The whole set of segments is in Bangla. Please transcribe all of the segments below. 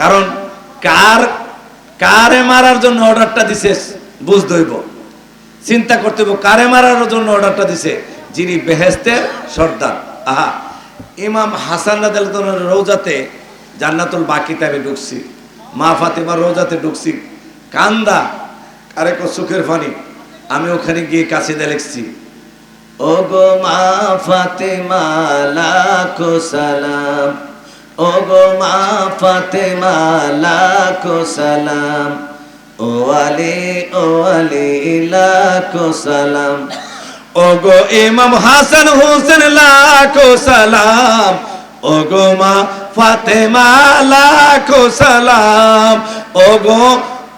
কারণ কার, কারে মারার জন্য অর্ডারটা দিছে, বুঝতে হইব। চিন্তা করতে হইব, কারে মারার জন্য অর্ডারটা দিছে? যিনি বেহেস্তের সর্দার। আহা, ইমাম হাসান রাদিয়াল্লাহু রৌজাতে জান্নাতুল বাকিতে আমি ঢুকছি। মা ফাতেমার রোজাতে ঢুকছি। কান্দা, আরে কো সুখের ফানি আমি ওখানে গিয়ে কাছে দিয়ে লিখছি ও গো মা ফাতেমা, লাখো সালাম। ও গো মা ফাতেমা, লাখো সালাম। ও আলী ও আলী, লাখো সালাম। ও গো ইমাম হাসান হোসেন, লাখো সালাম। ও গো মা ফাতেমা, লাখো সালাম। ও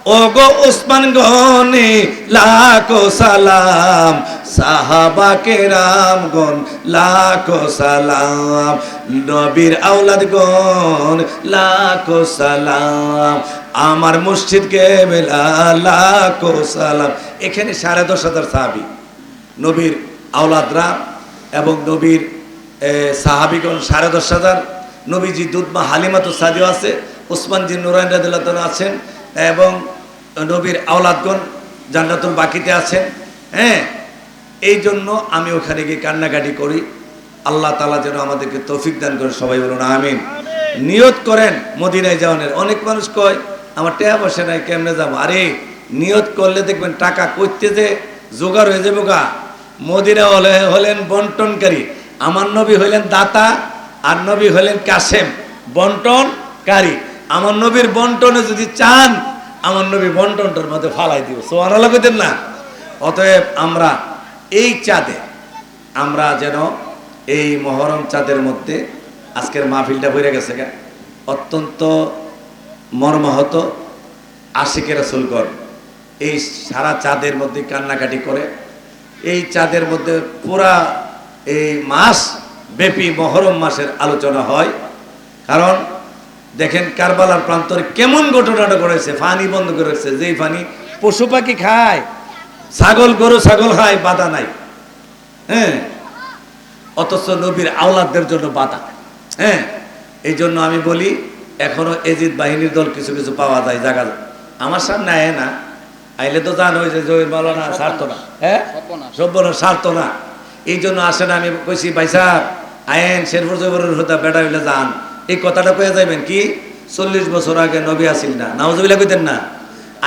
গো ও গো উসমান গনি, লাখো সালাম। সাহাবা কেরাম গন, লাখো সালাম। নবীর আওলাদ গন, লাখো সালাম। আমার মসজিদকে বেলা লাখো সালাম। এখানে সাড়ে দশ হাজার সাহাবি। নবীর আওলাদরা এবং নবীর সাহাবিগণ সাড়ে দশ হাজার। নবীজি দুধমা হালিমাতো সাদিও আছে উসমানজি নুরাইন রাদিল্লাহ আছেন এবং নবীর আওলাদগণ জান্নাতুল বাকিতে আছেন হ্যাঁ? এই জন্য আমি ওখানে গিয়ে কান্নাকাটি করি। আল্লাহ তালা যেন আমাদেরকে তৌফিক দান করে সবাই বলুন আমিন। নিয়ত করেন মদিনায় যাওয়ানের। অনেক মানুষ কয় আমার টেয়া বসে নাই কেমনে যাব? আরে নিয়ত করলে দেখবেন টাকা করতে যে জোগাড় হয়ে যাব গা। মদিনা হলে হলেন বন্টনকারী। আমার নবী হইলেন দাতা আর নবী হইলেন কাসেম। বন্টনকারী। আমার নবীর বন্টনে যদি চান আমার নবী বন্টনটার মধ্যে ফালাই দিব সোয়ান কইতেন না। অতএব আমরা এই চাঁদে, আমরা যেন এই মহরম চাঁদের মধ্যে আজকের মাহফিলটা বইরে গেছে গা। অত্যন্ত মর্মাহত আশিকের সুলকর এই সারা চাঁদের মধ্যে কান্নাকাটি করে, এই চাঁদের মধ্যে পুরা এই মাস ব্যাপী মহরম মাসের আলোচনা হয়। কারণ দেখেন কারবালার প্রান্তরে কেমন ঘটনাটা করেছে, ফানি বন্ধ করে করেছে যেই ফানি পশু পাখি খায়, ছাগল গরু, ছাগল খায়, বাধা নাই। হ্যাঁ অথচ নবীর আওলাদদের জন্য বাধা। হ্যাঁ এই জন্য আমি বলি, এখনও এজিদ বাহিনীর দল কিছু কিছু পাওয়া যায় জায়গা আমার সামনে আয় না, আইলে তো জানো যে জহির মালানা ছাড়তো না। হ্যাঁ সব্যনা ছাড়তো না। এই জন্য আসে না, আমি কইছি, ভাই সাহেব, আয়েন শেরপুর জবরের হতা বেটা হইলে যান। এই কথাটা কয়ে যাইবেন কি? চল্লিশ বছর আগে নবী আসিল না। নাওজবিল্লা কইতেন না,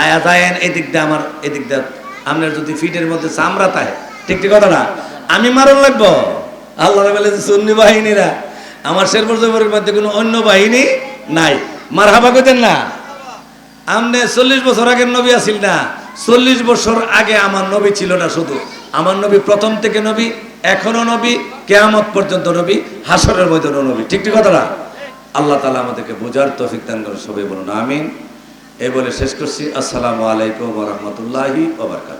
আয়া যায়েন এদিক দিয়ে আমার এদিক দিয়ে আপনার যদি ফিটের মধ্যে চামড়া তাহে ঠিক ঠিক কথা না? আমি মারণ লাগবো। আল্লাহ বলে যে সুন্নি বাহিনীরা, আমার শেরপুর জবরের মধ্যে কোনো অন্য বাহিনী নাই। মার হাবা কইতেন না, আমনে চল্লিশ বছর আগের নবী আসিল না, চল্লিশ বছর আগে আমার নবী ছিল না শুধু। আমার নবী প্রথম থেকে নবী, এখনও নবী, কেয়ামত পর্যন্ত নবী, হাসরের মধ্যে নবী। ঠিক ঠিক কথাটা আল্লাহ তালা আমাদেরকে বোঝার তফিক দান করে সবাই বলুন আমিন। এই বলে শেষ করছি। আসসালামু আলাইকুম রহমতুল্লাহি ওবরকাত